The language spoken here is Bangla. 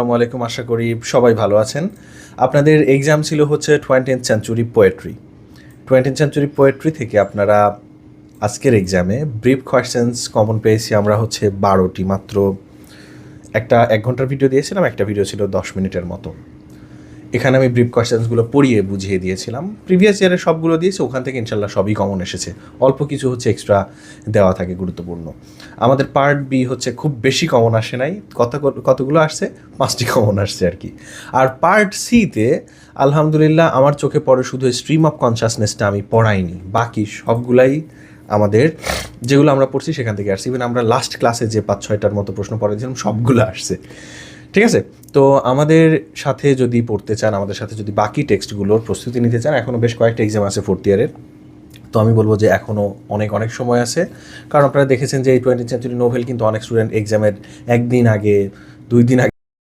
আসসালামু আলাইকুম, আশা করি সবাই ভালো আছেন। আপনাদের এক্সাম ছিল হচ্ছে twentieth century poetry twentieth century poetry থেকে আপনারা আজকের এক্সামে ব্রিফ কোয়েশ্চেন্স কমন পেয়েছি আমরা হচ্ছে বারোটি মাত্র। একটা এক ঘণ্টার ভিডিও দিয়েছিলাম, একটা ভিডিও ছিল দশ মিনিটের মতো। এখানে আমি ব্রিফ কোয়েশ্চেন্সগুলো পড়িয়ে বুঝিয়ে দিয়েছিলাম। প্রিভিয়াস ইয়ারে সবগুলো দিয়েছি, ওখান থেকে ইনশাল্লাহ সবই কমন এসেছে। অল্প কিছু হচ্ছে এক্সট্রা দেওয়া থাকে, গুরুত্বপূর্ণ। আমাদের পার্ট বি হচ্ছে খুব বেশি কমন আসে নাই, কত কতগুলো আসছে? পাঁচটি কমন আসছে আর কি। আর পার্ট সিতে আলহামদুলিল্লাহ আমার চোখে পড়ে শুধু স্ট্রিম অফ কনসাসনেসটা আমি পড়াইনি। বাকি সবগুলাই আমাদের, যেগুলো আমরা পড়ছি সেখান থেকে আসছে। ইভেন আমরা লাস্ট ক্লাসে যে পাঁচ ছয়টার মতো প্রশ্ন পড়েছিলাম, সবগুলো আসছে। ঠিক আছে? তো আমাদের সাথে যদি পড়তে চান, আমাদের সাথে যদি বাকি টেক্সটগুলোর প্রস্তুতি নিতে চান এখনও বেশ কয়েকটা এক্সাম আছে ফোর্থ ইয়ারের তো আমি বলব যে এখনও অনেক অনেক সময় আছে। কারণ আপনারা দেখেছেন যে এই টোয়েন্টি সেঞ্চুরি নোভেল কিন্তু অনেক স্টুডেন্ট এক্সামের একদিন আগে, দুই দিন আগে